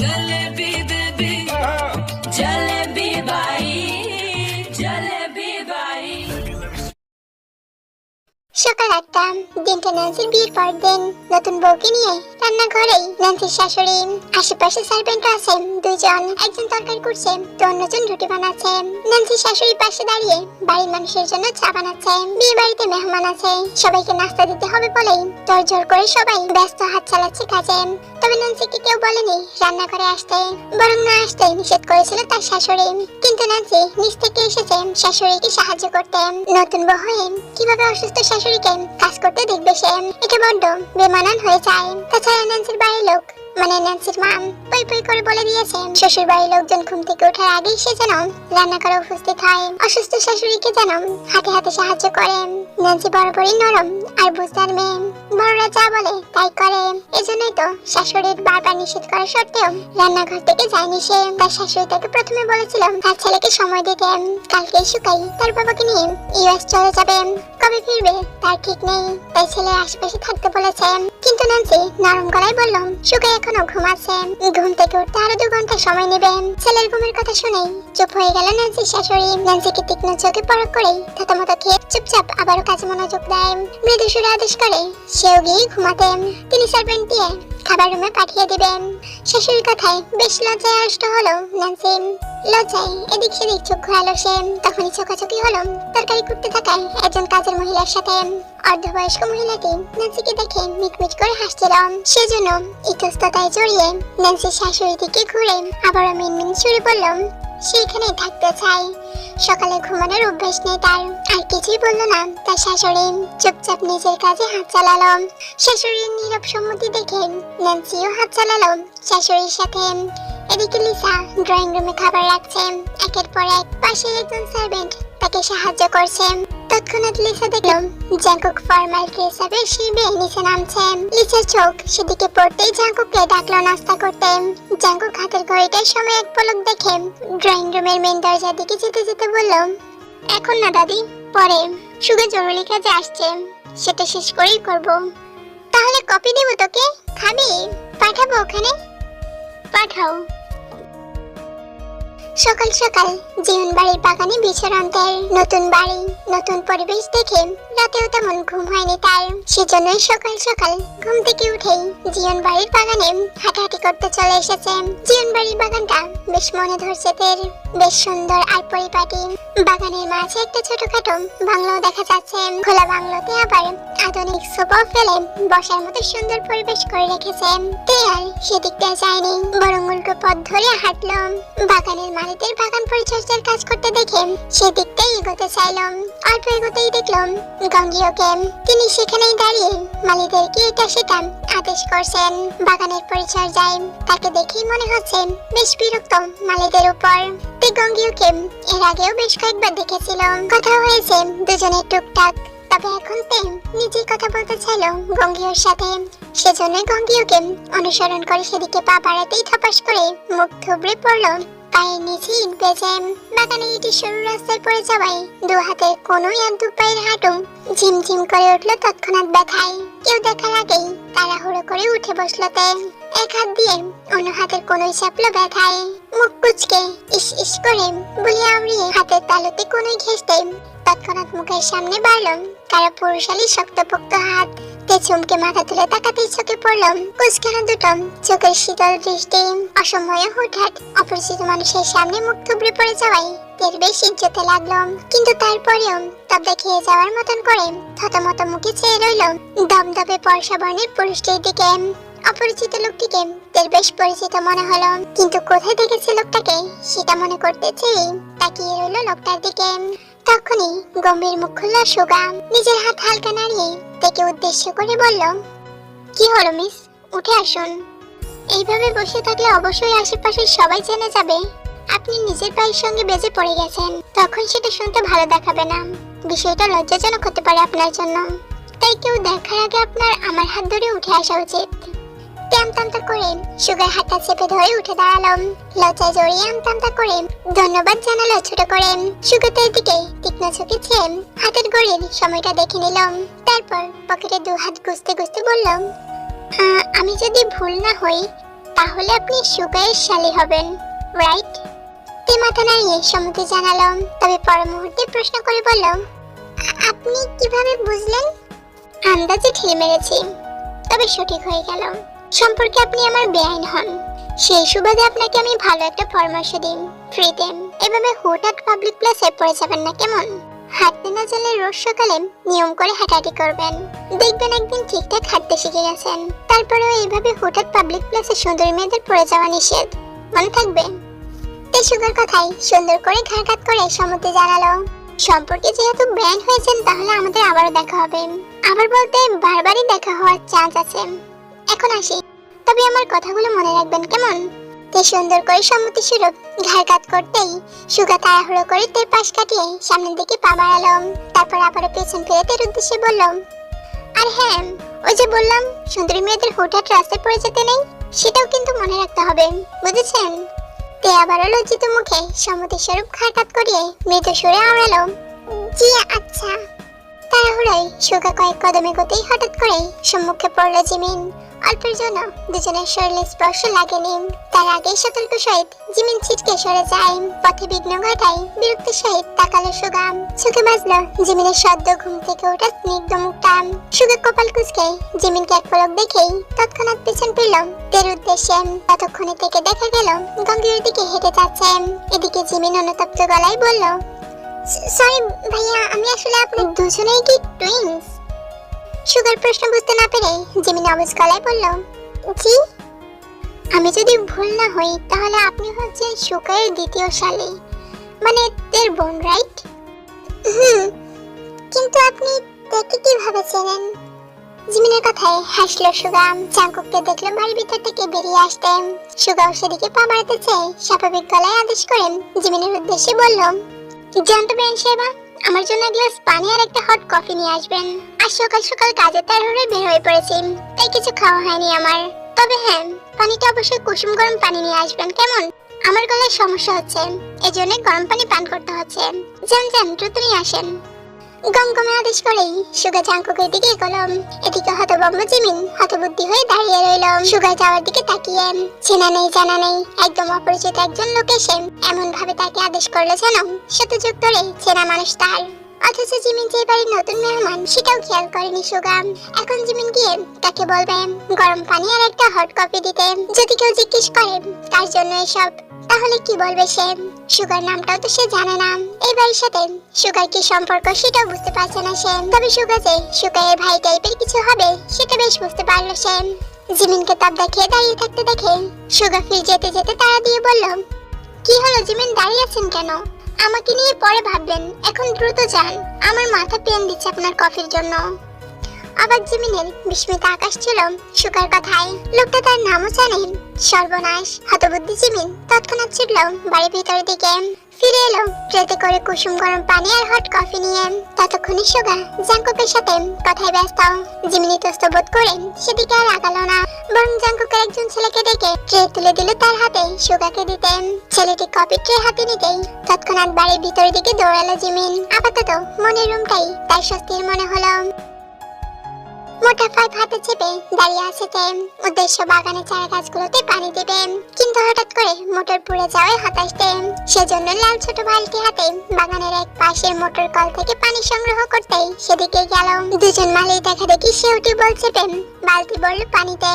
चले সকাল আটটা। দিনটা বিয়ের পর দিন। নতুন বউকে নিয়ে রান্নাঘরেই শাশুড়ি। আশেপাশে সার্ভেন্ট আছে একজন তরকারি করছে, তো অন্যজন রুটি বানাচ্ছে। শাশুড়ি পাশে দাঁড়িয়ে বাড়ির মানুষের জন্য চা বানাচ্ছে। বিয়ে বাড়িতে মেহমান আছে। সবাইকে নাস্তা দিতে হবে বলেই করে সবাই ব্যস্ত হাত চালাচ্ছে কাজে। তবে কেউ বলেনি রান্নাঘরে আসতে। বরং না আসতে নিষেধ করেছিল তার শাশুড়ি। কিন্তু ন্যান্সি নিচ থেকে এসেছে শাশুড়িকে সাহায্য করতে। নতুন বউ হয়ে কীভাবে অসুস্থ শাশুড়িকে কাজ করতে দেখবে সে। এটা বড্ড বেমানান হয়ে যায়। তাছাড়া ন্যান্সির বাড়ির লোক মানে ন্যান্সির মা। পই পই করে বলে দিয়েছে শ্বশুর বাড়ির লোকজন ঘুম থেকে ওঠার আগেই সে যেন রান্না করে উপস্থিত হয়। অসুস্থ শাশুড়িকে যেন হাতে হাতে সাহায্য করে। ন্যান্সি বরাবরই নরম আর বুঝদার মেয়ে। বড়রা যা বলে তাই করে। এজন্যই তো শাশুড়ির বারবার নিষেধ করা সত্ত্বেও রান্নাঘর থেকে যায়নি সে। তার শাশুড়ি তাকে প্রথমে বলেছিল তার ছেলেকে সময় দিতে। কালকেই শুকাই তার বাবাকে নিয়ে ইউএস চলে যাবে। কবে ফিরবে তার ঠিক নেই। তাই ছেলের আশেপাশে থাকতে বলেছে। কিন্তু ন্যান্সি নরম গলায় বলল শুকাই এখনও ঘুমাচ্ছে। ঘুম থেকে উঠতে আরও দু ঘণ্টা সময় নেবেন। ছেলের ঘুমের কথা শুনেই চুপ হয়ে গেল ন্যান্সির শাশুড়ি। ন্যান্সিকে তীক্ষ্ণ চোখে পরখ করেই থতমত খেয়ে চুপচাপ আবারও কাজে মনোযোগ দেয়। মৃদু সুরে আদেশ করে, সেও গিয়ে ঘুমাতে। তিনি সার্ভেন্ট দিয়ে খাবার রুমে পাঠিয়ে দিবেন। শাশুড়ির কথায় বেশ লজ্জায় আষ্ট হলো ন্যান্সি। লজ্জায় এদিক সেদিক চোখ ঘোরালো সে। তখনই চোখাচোখি হলো তরকারি করতে থাকায় একজন কাজের মহিলার সাথে। অর্ধবয়স্ক মহিলাটি ন্যান্সিকে দেখে মিটমিট করে হাসছিল। সেজন্য ইতস্ততায় জড়িয়ে ন্যান্সির শাশুড়ি দিকে ঘুরে আবারও মিনমিন সুরে বলল সেইখানে থাকতে চাই। সকালে ঘুমানোর অভ্যাস নেই তার। আর কিছুই বলল না। তার শাশুড়ি চুপচাপ নিজের কাজে হাত চালালো। শাশুড়ির নীরব সম্মতি দেখে ন্যান্সিও হাত চালালো। শাশুড়ির সাথে এদিকে লিসা ড্রয়িং রুমে খাবার রাখছে। একের পর এক পাশে একজন সার্ভেন্ট তাকে সাহায্য করছে। তৎক্ষণাৎ লিসা দেখল জ্যাঙ্কুক ফর্মাল ড্রেস শিবে নিচে নামছে লিসার চোখ সেদিকে পড়তেই জ্যাঙ্কুককে ডাকলো নাস্তা করতে। জ্যাঙ্কুক হাতের ঘড়িটার সময় এক পলক দেখে ড্রয়িং রুমের মেন দরজার দিকে যেতে যেতে বলল, এখন না দাদি, পরে। সুগে জরুরি কাজে আসছে, সেটা শেষ করেই করব। তাহলে কপি দেব তোকে? খাবি? পাঠাবো ওখানে? পাঠাও। সকাল সকাল জীবন বাড়ির বাগানে বিচরণদের নতুন বাড়ি, নতুন পরিবেশ দেখে রাতেও তেমন ঘুম হয়নি তার। সেজন্যই সকাল সকাল ঘুম থেকে উঠেই জীবন বাড়ির বাগানে হাঁটাহাঁটি করতে চলে এসেছে। জীবন বাড়ির বাগানটা বেশ মনে ধরছে তের, বেশ সুন্দর আর পরিপাটি। বাগানের মাঝে একটা ছোটখাটো বাংলো দেখা যাচ্ছে। খোলা বাংলোতে আবার আধুনিক সোফা ফেলে বসার মতো সুন্দর পরিবেশ করে রেখেছে। তে আর সেদিকটা যায়নি, বরং উল্টো পথ ধরে হাঁটলো। বাগানের মালিকদের বাগান পরিচর্যার কাজ করতে দেখে সেদিকটাই এগোতে চাইলাম, অল্প এগোতেই দেখলাম গঙ্গীয়কে। তিনি সেখানেই দাঁড়িয়ে মালিকদেরকে এটা সেটা আদেশ করছেন। বাগানের পরিচর্যায় তাকে দেখেই মনে হচ্ছে বেশ বিরক্ত মালিকদের উপর। গঙ্গীয়কে এর আগেও বেশ কয়েকবার দেখেছিল। কথা হয়েছে দুজনের টুকটাক। তবে এখন তে নিজেই কথা বলতে চাইল গঙ্গীয়র সাথে। সেজন্য গঙ্গীয়কে অনুসরণ করে সেদিকে পা বাড়াতেই থপাস করে মুখ থুবড়ে পড়ল পায়ের নিচে ইট বেজে বাগানে ইটি সরু রাস্তায় পড়ে যাওয়ায় দু হাতের কোনোই আর দু পায়ের হাঁটু ঝিমঝিম করে উঠল তৎক্ষণাৎ ব্যথায়। কেউ দেখার আগেই তাড়াহুড়ো করে উঠে বসল তে। এক হাত দিয়ে অন্য হাতের কোনোই চাপলো ব্যথায়। মুখ কুচকে ইস ইস করে বলি আমড়িয়ে হাতের তালুতে কোনোই ঘেসতে তৎক্ষণাৎ মুখের সামনে বাড়ল কারও পুরুষালী শক্তপোক্ত হাত। তে চমকে মাথা তুলে তাকাতেই চোখে পড়ল কুচকানো দুটো চোখের শীতল দৃষ্টি। অসময়ে হঠাৎ অপরিচিত মানুষের সামনে মুখ থুবড়ে পড়ে যাওয়াই তের বেশ ইজ্জতে লাগল। কিন্তু তারপরেও তবে খেয়ে যাওয়ার মতন করে থতমত মুখে চেয়ে রইল দমদমে পয়সা বর্ণের পুরুষটির দিকে। অপরিচিত লোকটিকে তের বেশ পরিচিত মনে হলো। কিন্তু কোথায় দেখেছে লোকটাকে সেটা মনে করতে চেয়ে তাকিয়ে রইল লোকটার দিকে। তখনই গম্ভীর মুখ খুলল সুগা নিজের হাত হালকা নাড়িয়ে তাকে উদ্দেশ্য করে বলল, কি হলো মিস? উঠে আসুন। এইভাবে বসে থাকলে অবশ্যই আশেপাশের সবাই জেনে যাবে। আপনি নিজের পায়ের সঙ্গে বেজে পড়ে গেছেন। তখন সেটা শুনতে ভালো দেখাবে না। বিষয়টা লজ্জাজনক হতে পারে আপনার জন্য। তাই কেউ দেখার আগে আপনার আমার হাত ধরে উঠে আসা উচিত। আমতামতা করে সুগার হাতটা চেপে ধরে উঠে দাঁড়ালাম। লজ্জায় জড়িয়ে আমতামতা করে ধন্যবাদ জানালো ছোট করে সুগাতের দিকে তীক্ষ্ণ চোখে চেয়ে হাতের ঘড়ির সময়টা দেখে নিলাম। তারপর পকেটে দু হাত গুছতে গুছতে বললাম "আহ, আমি যদি ভুল না হই তাহলে আপনি সুগারের শালি হবেন রাইট তে মাথা নাড়িয়ে সম্মতি জানালাম। তবে পর মুহূর্তে প্রশ্ন করে বলল "আ- আপনি কীভাবে বুঝলেন? আন্দাজে ঠেলে মেরেছি। তবে সঠিক হয়ে গেল সম্পর্কে আপনি আমার বেআইন হন। সেই সুবাদে আপনাকে আমি ভালো একটা পরামর্শ দিন ফ্রিতে এভাবে হুটহাট পাবলিক প্লেসে পড়ে যাবেন না, কেমন? হাঁটতে না জানলে রোজ সকালে নিয়ম করে হাঁটাহাঁটি করবেন। দেখবেন একদিন ঠিকঠাক হাঁটতে শিখে গেছেন। তারপরেও এইভাবে হুটহাট পাবলিক প্লেসে সুন্দরী মেয়েদের পড়ে যাওয়া নিষেধ। মনে থাকবে? এই সুগার কথাই, সুন্দর করে ঘাড়কাত করে সম্মতি জানালো। সম্পর্কে যেহেতু ব্যান্ড হয়েছেন, তাহলে আমাদের আবারও দেখা হবে। আবার বলতে বারবারই দেখা হওয়ার চান্স আছে। এখন আসি। তবে আমার কথাগুলো মনে রাখবেন কেমন? তে সুন্দর করে সম্মতি স্বরূপ ঘাড় কাত করতেই, সুগা তাড়াহুড়ো করে তের পাশ কাটিয়ে সামনের দিকে পা বাড়ালাম। তারপর আবারও পেছন ফিরে তের উদ্দেশ্যে বললাম, আর হ্যাঁ ওই যে বললাম, সুন্দরী মেয়েদের হুটহাট রাস্তায় পড়ে যেতে নেই, সেটাও কিন্তু মনে রাখতে হবে, বুঝেছেন? তে আবারও লজ্জিত মুখে সম্মতি স্বরূপ ঘাড় কাত করিয়ে মৃদু সুরে আওড়ালো, জি আচ্ছা। তাড়াহুড়োয় সুগা কয়েক কদমে এগোতেই হঠাৎ করে সম্মুখে পড়ল জিমিন। অল্পের জন্য দুজনের শরীরে স্পর্শ লাগেনি। তার আগেই সতর্ক সহিত জিমিন ছিটকে সরে যায়। পথে বিঘ্ন ঘটায় বিরক্ত সহিত তাকালো সুগাম। চোখে বাজলো জিমিনের সদ্য ঘুম থেকে ওঠা স্নিগ্ধ মুখটা। সুগা কপাল কুচকে জিমিনকে এক পলক দেখেই তৎক্ষণাৎ পেছন ফিরল তের উদ্দেশ্যে। ততক্ষণে থেকে দেখা গেল গঙ্গের দিকে হেঁটে যাচ্ছে। এদিকে জিমিন অনুতপ্ত গলায় বলল সরি ভাইয়া, আমি আসলে আপনার দুজনেই কি টুইনস সুগার প্রশ্ন বুঝতে না পেরে জিমিন অবুজ গলায় বলল, জি, আমি যদি ভুল না হই, তাহলে আপনি হচ্ছেন সুগারের দ্বিতীয় শালী মানে তের বোন রাইট হুম, কিন্তু আপনি তাকে কীভাবে চেনেন? জিমিনের কথায় হাসলো সুগাম চাঙ্কুককে দেখল বাড়ির ভিতর থেকে বেরিয়ে আসতে। সুগাও সেদিকে পা বাড়াতে চেয়ে স্বাভাবিক গলায় আদেশ করেন জিমিনের উদ্দেশ্যে বলল, জানতে বেন সেবা আমার জন্য এক গ্লাস পানি আর একটা হট কফি নিয়ে আসবেন। আর সকাল সকাল কাজে তার হয়ে বের হয়ে পড়েছি, তাই কিছু খাওয়া হয়নি আমার। তবে হ্যাঁ পানিটা অবশ্যই কুসুম গরম পানি নিয়ে আসবেন, কেমন? আমার গলায় সমস্যা হচ্ছে এজন্য গরম পানি পান করতে হচ্ছে। যান যান, দ্রুত নিয়ে আসেন। গমগমে আদেশ করেই সুগা চাঙ্কুকের দিকে এগোলাম। এদিকে হতবম্ব জিমিন হতবুদ্ধি হয়ে দাঁড়িয়ে রইলাম। সুগা যাওয়ার দিকে তাকিয়ে, চেনা নেই, জানা নেই, একদম অপরিচিত একজন লোক এসে এমন ভাবে তাকে আদেশ করল যেন শতযুগ ধরে চেনা মানুষ তার। অথচ জিমিন যে বাড়ির নতুন মেহমান, সেটাও খেয়াল করেনি সুগাম এখন জিমিন গিয়ে তাকে বলবে, গরম পানি আর একটা হট কফি দিতে। যদি কেউ জিজ্ঞেস করে, তার জন্য এসব তাহলে কি বলবে সে? সুগার নামটাও তো সে জানে না। এই বাড়ির সাথে সুগার কি সম্পর্ক সেটাও বুঝতে পারছে না সে। তবে সুগার যে সুগারের ভাই টাইপের কিছু হবে, সেটা বেশ বুঝতে পারল সে। জিমিনকে তাপ দেখিয়ে দাঁড়িয়ে থাকতে দেখে সুগার ফির যেতে যেতে তাড়া দিয়ে বলল, কি হলো জিমিন, দাঁড়িয়ে আছেন কেন? আমাকে নিয়ে পরে ভাববেন। এখন দ্রুত যান। আমার মাথা পেন দিচ্ছে আপনার কফির জন্য। আবার জিমিনের বিস্মিত আকাশ ছিল সুকার কথায় লোকটা তার নামও জানেন। সর্বনাশ, হতবুদ্ধি জিমিন তৎক্ষণাৎ ছুটল বাড়ির ভিতরের দিকে। ফিরে এলো ট্রেতে করে কুসুম গরম পানি আর হট কফি নিয়ে। ততক্ষণে সুগা জাঙ্কুকের সাথে কথায় ব্যস্ত। জিমিনি তস্ত বোধ করে সেদিকে আর আগালো না। বরং জাঙ্কুকের একজন ছেলেকে ডেকে ট্রে তুলে দিল তার হাতে সুগাকে দিতে। ছেলেটি কফি ট্রে হাতে নিতেই তৎক্ষণাৎ বাড়ির ভিতরের দিকে দৌড়ালো জিমিন। আপাতত মনের রুমটাই তার স্বস্তির মনে হলো। মোটা পাইপ হাতে চেপে দাঁড়িয়ে আছে তে। উদ্দেশ্য বাগানে চারা গাছগুলোতে পানি দেবেন কিন্তু হঠাৎ করে মোটর পুড়ে যাওয়ায় হতাশ তে। সেজন্য লাল ছোট বালতি হাতে বাগানের এক পাশের মোটর কল থেকে পানি সংগ্রহ করতেই সেদিকে গেল। দুজন মালিক দেখা দেখি সেউটি বলছে পেন বালতি বলল পানিতে।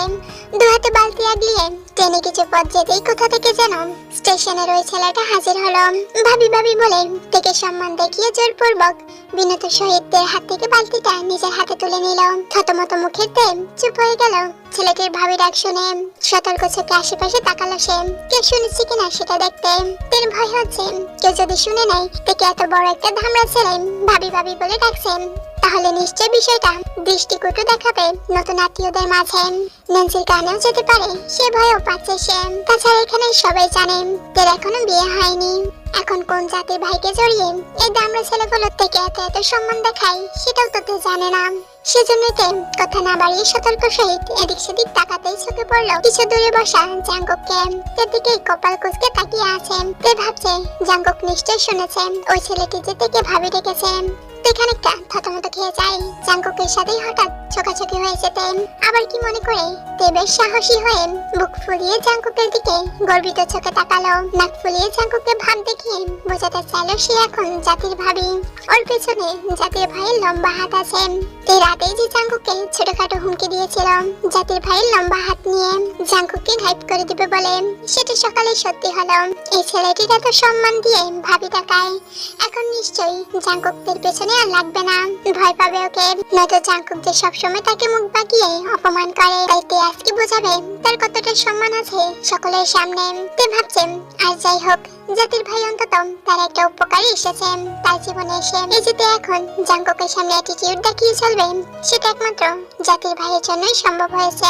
দু হাতে বালতি আগলিয়ে ট্রেনে কিছু পথ যেতেই কোথা থেকে যেন স্টেশনের ওই ছেলেটা হাজির হলো। ভাবি ভাবি বলে থেকে সম্মান দেখিয়ে জোরপূর্বক বিনত শহীদদের হাত থেকে বালতিটা নিজের হাতে তুলে নিল। থতমত মুখের দেম চুপ হয়ে গেল। ছেলেটির ভাবি ডাক শুনে সতর্ক চোখে আশেপাশে তাকালো সে। কেউ শুনেছে কিনা সেটা দেখতে তের ভয় হচ্ছে। কেউ যদি শুনে নেয়, তাকে এত বড় একটা ধামড়া ছেলে। ভাবি ভাবি বলে ডাকছেন তাহলে নিশ্চয় বিষয়টা দৃষ্টিকটু দেখাবে নতুন আত্মীয়দের মাঝে। ন্যান্সির কানেও যেতে পারে, সে ভয়ও পাচ্ছে সে। তাছাড়া এখানে সবাই জানে তের এখনও বিয়ে হয়নি। এখন কোন জাতির ভাইকে জড়িয়ে এই দামড়া ছেলেগুলোর থেকে এত এত সম্মান দেখায়, সেটাও তো তে জানে না। সেজন্যই তে কথা না বাড়িয়ে সতর্ক সহিত এদিক সেদিক তাকাতেই চোখে পড়ল কিছু দূরে বসা জাঙ্গককে। তের দিকে কপাল কুচকে তাকিয়ে আছে তে ভাবছে, জাঙ্গক নিশ্চয় শুনেছে, ওই ছেলেটি যে থেকে ভাবি রেখেছে। খানিকটা থতমত খেয়ে জাঙ্কুকের সাথেই হঠাৎ হয়ে যেতে আবার কি মনে করে? সাহসী হয়ে বুক ফুলিয়ে জাঙ্কুকের দিকে গর্বিত চোখে তাকালো। নাক ফুলিয়ে জাঙ্কুকে ভাব দেখিয়ে বোঝাতে চাইলো সে এখন জাতির ভাবি। ওর পেছনে জাতির ভাইয়ের লম্বা হাত আছে। রাতেই যে জাঙ্কুকে ছোটখাটো হুমকি দিয়েছিল, জাতির ভাইয়ের লম্বা হাত নিয়ে জাঙ্কুকে ঘাইপ করে দিবে বলে সেটা সকালে সত্যি হলো। এই ছেলেটির এত সম্মান দিয়ে ভাবি তাকায় এখন নিশ্চয়ই জাঙ্কুকদের পেছনে আর লাগবে না। ভয় পাবে ওকে। নয়তো জাঙ্কুক যে সবসময় তাকে মুখ বাঁকিয়ে অপমান করে। তাই তে আজকে বোঝাবে তার কতটা সম্মান আছে সকলের সামনে। তে ভাবছে আর যাই হোক, জাতির ভাই অন্তত তার একটা উপকারী এসেছে। তার জীবনে এসে এই যে তে এখন জাঙ্কুকের সামনে অ্যাটিটিউড দেখিয়ে চলবে, সেটা একমাত্র জাতির ভাইয়ের জন্যই সম্ভব হয়েছে।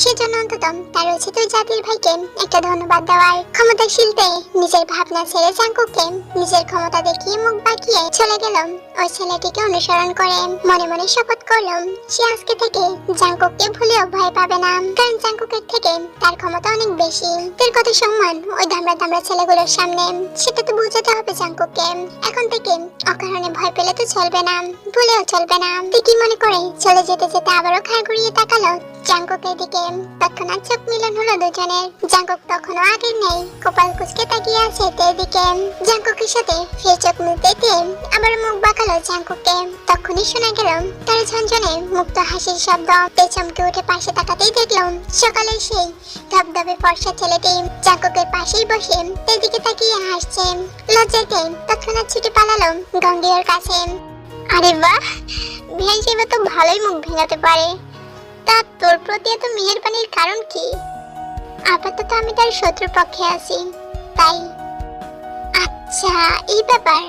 সেজন্য অন্তত তার উচিত ওই জাতির ভাইকে একটা ধন্যবাদ দেওয়ার। ক্ষমতাশীলতে নিজের ভাবনা ছেড়ে জাঙ্কুককে নিজের ক্ষমতা দেখিয়ে মুখ বাঁকিয়ে চলে গেল। ওই ছেলেটিকে অনুসরণ করে মনে মনে শপথ করল, সে আজকে থেকে জাঙ্কুককে ভুলেও ভয় পাবে না। কারণ জাঙ্কুকের থেকে তার ক্ষমতা অনেক বেশি। তার কত সম্মান ওই ধামড়া ধামড়া ছেলেগুলোর সামনে। সেটা তো বুঝাতে হবে জাঙ্কুককে এখন থেকে অকারণে ভয় পেলে তো চলবে না। ভুলেও চলবে না। কি মনে করে চলে যেতে যেতে আবারও খাড় ঘুরিয়ে তাকালো জাঙ্কুকের দিকে। তৎক্ষণাৎ চোখ মিলন হলো দুজনের। জাঙ্কুক তখনও আগের নেই। কপাল কুচকে তাকিয়ে আছে তের দিকে। জাঙ্কুকের সাথে ফের চোখ মিলতে তে আবার মুখ বাঁকালো জাঙ্কুককে তখনই শোনা গেল তার ঝনঝনে মুক্ত হাসির শব্দ। তে চমকে উঠে পাশে তাকাতেই দেখলাম সকালে সেই ধবধবে ফর্সা ছেলেটি জাঙ্কুকের পাশেই বসে তের দিকে তাকিয়ে হাসছে। লজ্জাতে তৎক্ষণাৎ ছুটে পালালো গঙ্গেয়র কাছে। আরে বাহ সেবা তো ভালোই মুখ ভেঙাতে পারে। তা তোর প্রতি এত মেহেরবানির কারণ কি? আপাতত আমি তার শত্রু পক্ষে আছি, তাই। আচ্ছা এই ব্যাপার।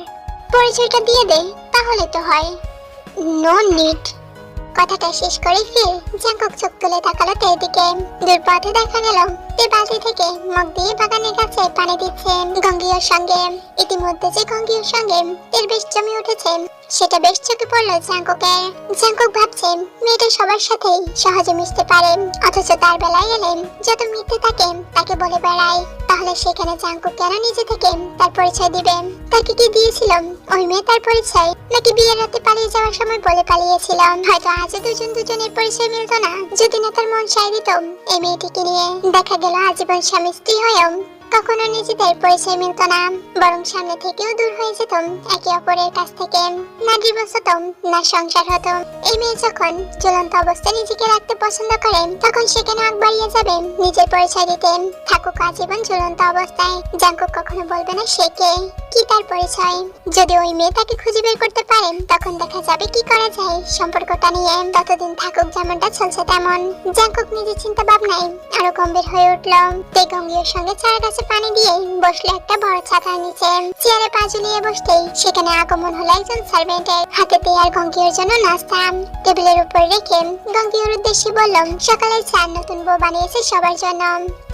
পরিচয়টা দিয়ে দে, তাহলে তো হয়। No need. কথাটা শেষ করে ফির জাঙ্কক চোখ তুলে তাকালো তের দিকে। দূর পথে দেখা গেল। বালতি থেকে মগ দিয়ে বাগানের কাছে পানি দিচ্ছে গঙ্গীয়র সঙ্গে। ইতিমধ্যে যে গঙ্গীয়র সঙ্গে তের বেশ জমে উঠেছে, সেটা বেশ চোখে পড়ল জাঙ্কুকের জাঙ্কুক ভাবছে, মেয়েটা সবার সাথেই সহজে মিশতে পারে। অথচ তার বেলায় এলে যত মিথ্যে থাকে তাকে বলে বেড়ায়। তাহলে সেখানে জাঙ্কুক কেন নিজে থেকে তার পরিচয় দিবে? তাকে কি দিয়েছিল? ওই মেয়ে তার পরিচয় নাকি বিয়ের রাতে পালিয়ে যাওয়ার সময় বলে পালিয়েছিল? হয়তো আজও দুজন দুজনের পরিচয় মিলতো না, যদি না তার মন সাই দিত। এই মেয়েটিকে নিয়ে দেখা গেল আজীবন স্বামী স্ত্রী হয়েও কখনো নিজেদের পরিচয় মিলত না, বরং সামনে থেকেও দূর হয়ে যেত একে অপরের কাছ থেকে। না ডিভোর্স হতো না সংসার হতো এই মেয়ে যখন ঝুলন্ত অবস্থায় নিজেকে রাখতে পছন্দ করে, তখন সেখানে আগ বাড়িয়ে যাবে? নিজের পরিচয় দিতে। থাকুক আজীবন ঝুলন্ত অবস্থায়, জাঙ্কুক কখনো বলবে না সে কে। কি তার পরিচয়? যদি ওই মেয়ে তাকে খুঁজে বের করতে পারে, তখন দেখা যাবে কি করা যায়। সম্পর্কটা নিয়ে ততদিন থাকুক যেমনটা চলছে তেমন। জাঙ্কুক নিজের চিন্তা ভাবনায় আরও গম্ভীর হয়ে উঠল। তে গঙ্গীর সঙ্গে চারা গাছে পানি দিয়ে বসল একটা বড় ছাতার নিচে চেয়ারে পা ঝুলিয়ে বসতেই সেখানে আগমন হলো একজন সার্ভেন্টের হাতে আর গঙ্গীর জন্য নাস্তা। টেবিলের উপর রেখে গঙ্গীর উদ্দেশ্যে বললাম সকালে চা নতুন বউ বানিয়েছে সবার জন্য।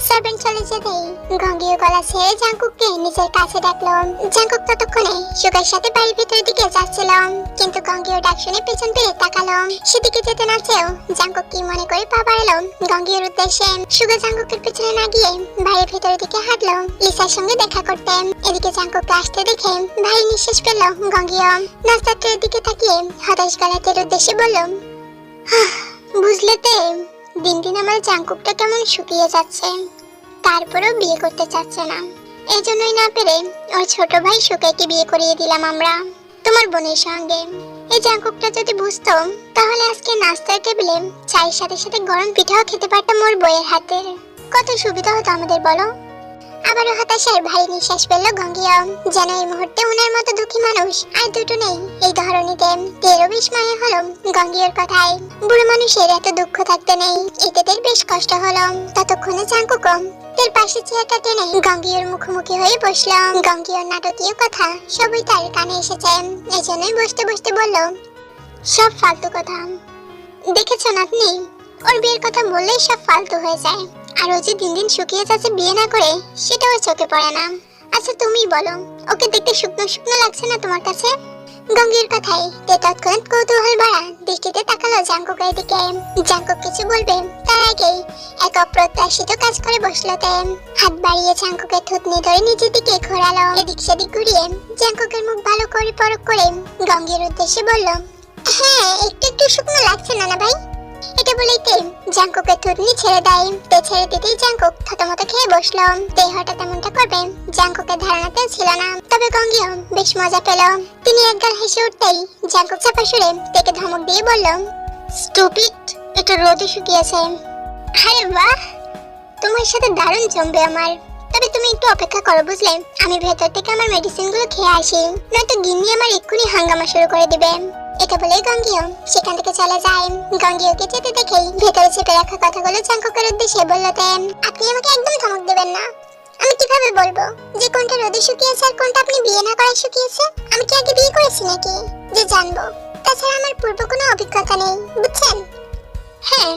সার্ভেন্ট চলে যেতেই গঙ্গীয় গলা ছেড়ে জাঙ্কুককে নিজের কাছে ডাকলো। জাঙ্কুক ততক্ষণে সুগার সাথে বাড়ির ভিতরের দিকে যাচ্ছিল। কিন্তু গঙ্গীয় ডাক শুনে পেছন ফিরে তাকালো। সেদিকে যেতে না চেয়েও জাঙ্কুক কি মনে করে পা বাড়ালো গঙ্গীর উদ্দেশ্যে। সুগা জাঙ্কুকের পেছনে না গিয়ে বাড়ির ভিতরের দিকে হাঁটলো লিসার সঙ্গে দেখা করতে এদিকে জাঙ্কুককে আসতে দেখে ভারী নিঃশ্বাস পেল গঙ্গীয়। নাস্তাটার দিকে তাকিয়ে হতাশ গলাতের উদ্দেশ্যে বলল বুঝলে তে, দিন দিন আমার জাঙ্কুকটা কেমন শুকিয়ে যাচ্ছে। তারপরেও বিয়ে করতে চাচ্ছে না। এই জন্যই না পেরে ওর ছোট ভাই সুকাইকে বিয়ে করিয়ে দিলাম আমরা, তোমার বোনের সঙ্গে। এই জাঙ্কুকটা যদি বুঝতো, তাহলে আজকে নাস্তার টেবিলে চায়ের সাথে সাথে গরম পিঠাও খেতে পারতাম ওর বইয়ের হাতের কত সুবিধা হতো আমাদের, বলো? আবারও হতাশার ভারী নিঃশ্বাস ফেলল গঙ্গিয়া যেন এই মুহূর্তে ওনার মতো দুঃখী মানুষ আর দুটো নেই। এই ধরনীতে তেরো বিশ বিস্ময়ে হলো গঙ্গিয়ার কথায়। বুড়ো মানুষের এত দুঃখ থাকতে নেই, এতে তের বেশ কষ্ট হলো। ততক্ষণে চাঙ্কু কম। তের পাশে চেয়ারটা টেনে গঙ্গিয়ার মুখোমুখি হয়ে বসলাম। গঙ্গিয়ার নাটকীয় কথা সবই তার কানে এসেছে। এই জন্যই বসতে বসতে বলল, সব ফালতু কথা। দেখেছেন আপনি? ওর বিয়ের কথা বললেই সব ফালতু হয়ে যায়। আর ও যে দিন দিন শুকিয়ে যাচ্ছে বিয়ে না করে, সেটা ওর চোখে পড়ে না। আচ্ছা তুমি বলো, ওকে দেখতে শুকনো শুকনো লাগছে না তোমার কাছে? গঙ্গের কথায়, তে তৎক্ষণাৎ কৌতূহল ভরা দৃষ্টিতে তাকালো জাঙ্কুকের দিকে। জাঙ্কুক কিছু বলবে, তার আগেই এক অপ্রত্যাশিত কাজ করে বসল তে। হাত বাড়িয়ে জাঙ্কুকের থুতনি ধরে নিজের দিকে ঘোরালো। এদিক সেদিক ঘুরিয়ে জাঙ্কুকের মুখ ভালো করে পরক করে গঙ্গের উদ্দেশ্যে বলল হ্যাঁ একটু একটু শুকনো লাগছে না ভাই বলিতে তে জাঙ্কুকের থুতনি ছেড়ে দেয়। তে ছেড়ে দিতেই জাঙ্কুক থতমত খেয়ে বসল। তে হঠাৎ করবে, জাঙ্কুকের ধারণাতেও ছিল না। তবে গঙ্গিও বেশ মজা পেল। তিনি একগাল হেসে উঠতেই জাঙ্কুক চাপা সুরে তেকে ধমক দিয়ে বলল, স্টুপিড, এটা রোদে শুকিয়েছে। আরে বাহ! তোমার সাথে দারুণ জমবে আমার। তবে তুমি একটু অপেক্ষা করো, বুঝলে? আমি ভেতর থেকে আমার মেডিসিনগুলো খেয়ে আসি। নয়তো গিন্নি আমার এক্ষুনি হাঙ্গামা শুরু করে দিবে। এটা বলেই গঙ্গিও সেখান থেকে চলে যায়। গঙ্গিওকে যেতে দেখেই ভেতরে চেপে রাখা কথাগুলো চাঙ্কুকের উদ্দেশ্যে বলল তেন আপনি আমাকে একদম ধমক দেবেন না। আমি কীভাবে বলব? যে কোনটা রোদে শুকিয়েছে আর কোনটা আপনি বিয়ে না করায় শুকিয়েছে? আমি কি আগে বিয়ে করেছি নাকি? যে জানব। তাছাড়া আমার পূর্ব কোনো অভিজ্ঞতা নেই, বুঝছেন? হ্যাঁ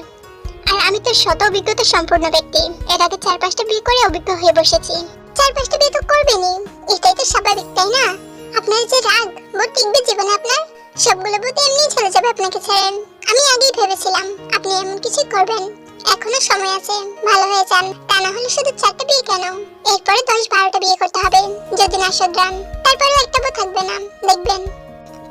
আর আমি তো শত অভিজ্ঞতা সম্পূর্ণ ব্যক্তি। এর আগে চার পাঁচটা বিয়ে করে অভিজ্ঞ হয়ে বসেছি। চার পাঁচটা বিয়ে তো করবেনই। এটাই তো স্বাভাবিক, তাই না? আপনার যে রাগ বোধ টিকবে জীবনে আপনার। সবগুলো বোধ এমনি চলে যাবে আপনাকে ছেড়েন আমি আগেই ভেবেছিলাম, আপনি এমন কিছু করবেন। এখনও সময় আছে, ভালো হয়ে যান। তা না হলে শুধু চারটা বিয়ে কেন? এরপরে দশ বারোটা বিয়ে করতে হবে। যদি না শুধরান তারপরে একটা বউ থাকবে না। দেখবেন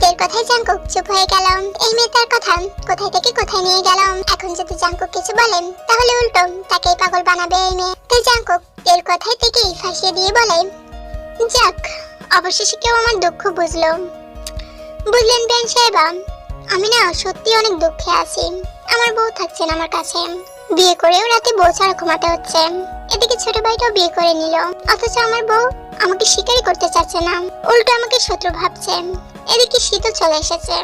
তের কথায় জাঙ্কুক, চুপ হয়ে গেল এই মেয়েটার কথা কোথায় থেকে কোথায় নিয়ে গেল এখন যদি জাঙ্কুক কিছু বলেন, তাহলে উল্টো, তাকেই পাগল বানাবে এই মেয়ে। তাই জাঙ্কুক তের কথায় থেকেই ফাঁসিয়ে দিয়ে বলে, যাক, অবশেষে কেউ আমার দুঃখ বুঝলো। বুঝলেন বেন সাহেবা, আমি না সত্যি অনেক দুঃখে আছি। আমার বউ থাকছেন আমার কাছে। বিয়ে করেও রাতে বউ ছাড়া ঘুমাতে হচ্ছে। এদিকে ছোট ভাইটাও বিয়ে করে নিল। অথচ আমার বউ আমাকে স্বীকারই করতে চাচ্ছে না। উল্টো আমাকে শত্রু ভাবছে। এদিকে শীতও চলে এসেছে।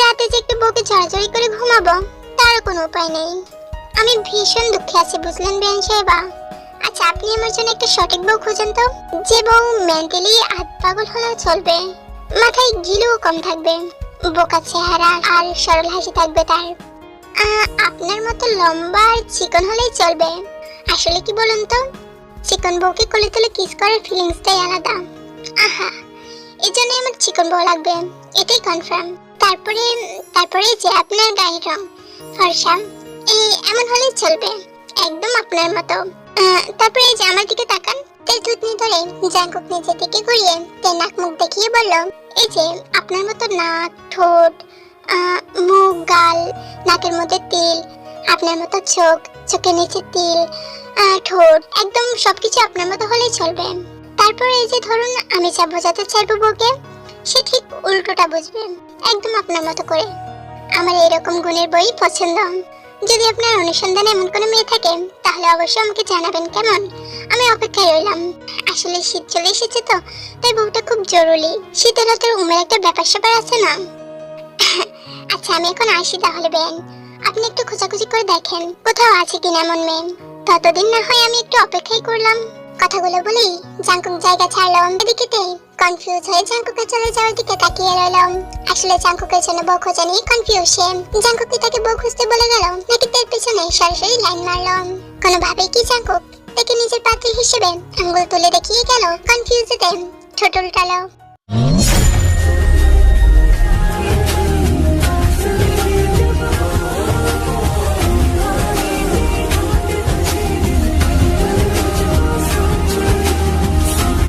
রাতে যে একটু বউকে ঝড়াঝড়ি করে ঘুমাবো, তারও কোনো উপায় নেই। আমি ভীষণ দুঃখে আছি, বুঝলেন বেন সাহেবা? আচ্ছা আপনি আমার জন্য একটা সঠিক বউ খুঁজেন তো। যে বউ মেন্টালি আধ পাগল হলেও চলবে। মাথায় গিলুও কম থাকবে, বোকা চেহারা আর সরল হাসি থাকবে তার। আপনার মতো লম্বা আর চিকন হলেই চলবে। আসলে কি বলুন তো? চিকন বউকে কোলে তুলে কিস করার ফিলিংসটাই আলাদা। আহা এই জন্য আমার চিকন বউ লাগবে। এটাই কনফার্ম তারপরে তারপরে যে আপনার গায়ের রং, ফর্সা, এই এমন হলেই চলবে। একদম আপনার মতো। তারপরে যে আমার দিকে তাকান, তেল থুতনি ধরে জাঙ্কুক নিচে থেকে ঘুরিয়ে তেল নাক মুখ দেখিয়ে বলল, এই যে আপনার মতো নাক, ঠোঁট মুখ, গাল, নাকের মধ্যে তিল, আপনার মতো চোখ, চোখের নিচে তিল ঠোঁট, একদম সবকিছু আপনার মতো হলেই চলবে। তারপরে এই যে ধরুন, আমি যা বোঝাতে চাইব বউকে, সে ঠিক উল্টোটা বুঝবে, একদম আপনার মতো করে। আমার এরকম গুণের বই পছন্দ। যদি আপনার অনুসন্ধানে এমন কোনো মেয়ে থাকে, তাহলে অবশ্যই আমাকে জানাবেন কেমন? আমি অপেক্ষায় রইলাম। আসলে শীত চলে এসেছে তো, তাই বউটা খুব জরুরি। শীতের রাতের উমের একটা ব্যাপার স্যাপার আছে না? আচ্ছা আমি এখন আসি তাহলে, বেন। আপনি একটু খোঁজাখুঁজি করে দেখেন, কোথাও আছে কিনা এমন মেয়ে। ততদিন না হয় আমি একটু অপেক্ষাই করলাম। কথাগুলো বলেই জাঙ্কুক জায়গা ছাড়লাম। এদিকেতে কনফিউজ হয়ে জাঙ্কুকে চলে যাওয়ার দিকে তাকিয়ে রইলাম। আসলে জাঙ্কুকের জন্য বউ খোঁজা নিয়ে কনফিউজ সে। জাঙ্কুক কি তাকে বউ খুঁজতে বলে গেল নাকি তার পেছনে সরাসরি লাইন মারলাম। কোনোভাবে কি জাঙ্কুক তাকে নিজের পাত্রী হিসেবে আঙ্গুল তুলে দেখিয়ে গেল কনফিউজে ছোট উল্টালো।